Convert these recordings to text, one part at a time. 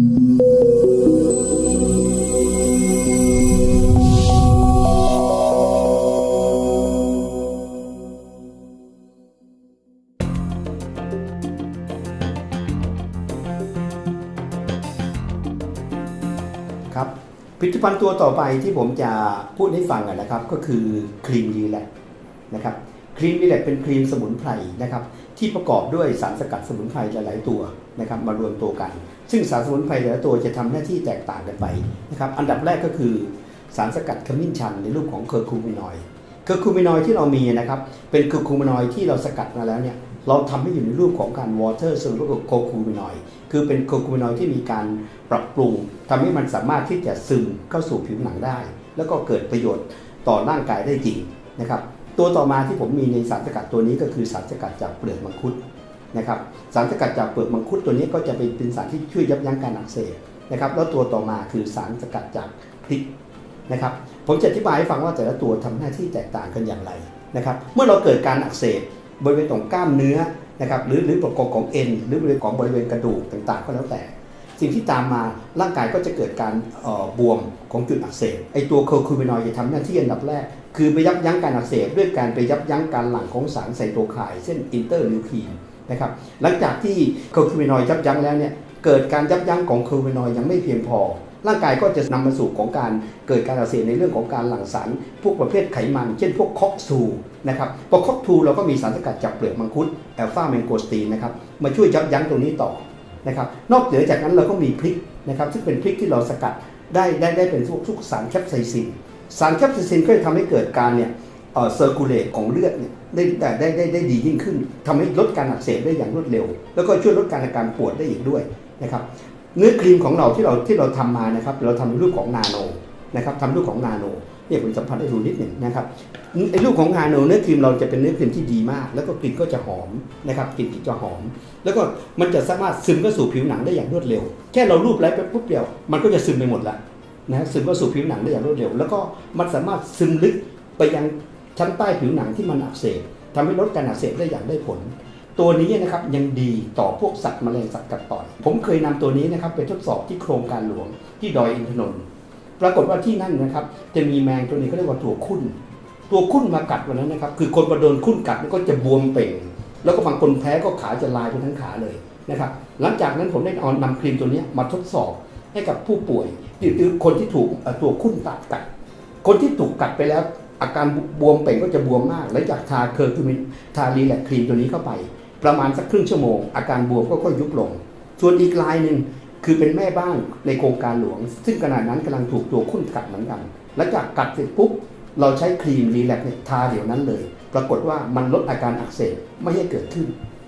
ครับผลิตภัณฑ์ตัวต่อไปที่ผมจะพูดให้ฟังนะครับก็คือครีมรีแลกนะครับครีมรีแลกเป็นครีมสมุนไพรนะครับที่ประกอบด้วยสารสกัดสมุนไพรหลาย ๆ ตัวนะครับมารวมตัวกัน ซึ่งสารสมุนไพรแต่ละตัวจะทำหน้าที่แตกต่างกันไปนะครับอันดับแรกก็คือสารสกัดขมิ้นชันในรูปของเคอร์คูมินอยด์เคอร์คูมินอยด์ที่เรามีนะครับเป็นเคอร์คูมินอยด์ที่เราสกัดมาแล้วเนี่ยเราทำให้อยู่ในรูปของการวอเตอร์ซึ่งรูปของโคคูมินอยด์คือเป็นโคคูมินอยด์ที่มีการปรับปรุงทำให้มันสามารถที่จะซึมเข้าสู่ผิวหนังได้ แล้วก็เกิดประโยชน์ต่อร่างกายได้จริงนะครับตัวต่อมาที่ผมมีในสารสกัดตัวนี้ก็คือสารสกัดจากเปลือกมังคุด นะครับสารสกัดจากเปลือกมังคุดตัวนี้ก็จะเป็นเป็นสารที่ช่วยยับยั้งการอักเสบนะครับแล้วตัวต่อมาคือสารสกัดจากพริกนะครับผมจะอธิบายให้ฟังว่าแต่ละตัวทำหน้าที่แตกต่างกันอย่างไรนะครับเมื่อเราเกิดการอักเสบบริเวณตรงกล้ามเนื้อนะครับหรือหรือประกอบของเอ็นหรือบริเวณของบริเวณกระดูกต่างๆ ก็แล้วแต่ สิ่งที่ตามมาร่างกายก็จะเกิดการออบวมของจุดอักเสบไอตัวเคอร์คูมินอยด์จะทำหน้าที่อันดับแรก คือไปยับยั้งการอักเสบด้วยการไปยับยั้งการหลั่งของสารไซโตไคน์เช่นอินเตอร์ลิวคีน นะครับหลังจากที่เคอร์คูมินอยด์ยับยั้งแล้วเนี่ยเกิดการยับยั้งของเคอร์คูมินอยด์ยังไม่เพียงพอ ร่างกายก็จะนำมาสู่ของการเกิดการอักเสบในเรื่องของการหลั่งสารพวกประเภทไขมัน เช่นพวกคอกซูนะครับพอคอกทูเราก็มีสารสกัดจากเปลือกมังคุดแอลฟาเมนโกสตีนนะครับมาช่วยยับยั้งตรงนี้ต่อนะครับนอกเหนือจากนั้นเราก็มีพริกนะครับซึ่งเป็นพริกที่เราสกัดได้ได้ได้เป็นพวกสารแคปไซซินสารแคปไซซินก็จะทำให้เกิดการเนี่ย เอ่อเซอร์คูลเลตของเลือดเนี่ยได้ได้ได้ได้ได้ดียิ่งขึ้นทำให้ลดการอักเสบได้อย่างรวดเร็ว แล้วก็ช่วยลดการอาการปวดได้อีกด้วยนะครับเนื้อครีมของเราที่เราที่เราทำมานะครับเราทำในรูปของนาโนนะครับทำรูปของนาโนเนี่ยผมสัมผัสได้ดูนิดหนึ่งนะครับไอ้รูปของนาโนเนื้อครีมเราจะเป็นเนื้อครีมที่ดีมาก แล้วก็กลิ่นก็จะหอมนะครับกลิ่นจะหอม แล้วก็มันจะสามารถซึมเข้าสู่ผิวหนังได้อย่างรวดเร็ว แค่เรารูปไล้ไปปุ๊บเดียว มันก็จะซึมไปหมดละนะซึมเข้าสู่ผิวหนังได้อย่างรวดเร็ว แล้วก็มันสามารถซึมลึกไปยัง ชั้นใต้ผิวหนังที่มันอักเสบทำให้ลดการอักเสบได้อย่างได้ผล ตัวนี้นะครับยังดีต่อพวกสัตว์แมลงสัตว์กัดต่อย ผมเคยนำตัวนี้นะครับไปทดสอบที่โครงการหลวงที่ดอยอินทนนท์ปรากฏว่าที่นั่นนะครับจะมีแมงตัวนี้เขาเรียกว่าตัวคุ้นตัวคุ้นมากัดวันนั้นนะครับคือคนมาโดนคุ้นกัดก็จะบวมเป่ง แล้วก็บางคนแพ้ก็ขาจะลายไปทั้งขาเลยนะครับหลังจากนั้นผมได้เอานำครีมตัวนี้มาทดสอบให้กับผู้ป่วยหรือคนที่ถูกตัวคุ้นตัดกัด คนที่ถูกกัดไปแล้ว อาการบวมเป่งก็จะบวมมากหลังจากทาเคอร์คูมินทารีแลกครีมตัวนี้เข้าไป ประมาณสักครึ่งชั่วโมง อาการบวมก็ค่อยยุบลง ส่วนอีกรายหนึ่งคือเป็นแม่บ้านในโครงการหลวง ซึ่งขณะนั้นกำลังถูกตัวคุ้นกัดเหมือนกันหลังจากกัดเสร็จปุ๊บเราใช้ครีมรีแลกเนี่ยทาเดี๋ยวนั้นเลย ปรากฏว่ามันลดอาการอักเสบไม่ให้เกิดขึ้น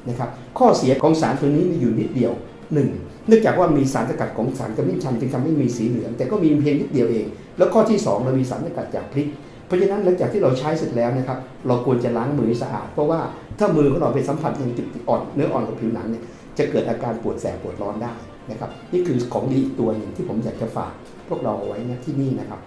นะครับข้อเสียของสารตัวนี้มีอยู่นิดเดียวหนึ่งเนื่องจากว่ามีสารสกัดของสารกระมิ้นชันจึงทำให้มีสีเหลืองแต่ก็มีเพียงนิดเดียวเอง แล้วข้อที่สองเรามีสารสกัดจากพริก ราะฉะนั้นหลังจากที่เราใช้เสร็จแล้วนะครับเราควรจะล้างมือให้สะอาด เพราะว่าถ้ามือของเราไปสัมผัสยังติดอ่อนเนื้ออ่อนกับผิวหนังเนี่ยจะเกิดอาการปวดแสบปวดร้อนได้นะครับนี่คือของดีอีกตัวหนึ่งที่ผมอยากจะฝากพวกเราเอาไว้นะที่นี่นะครับ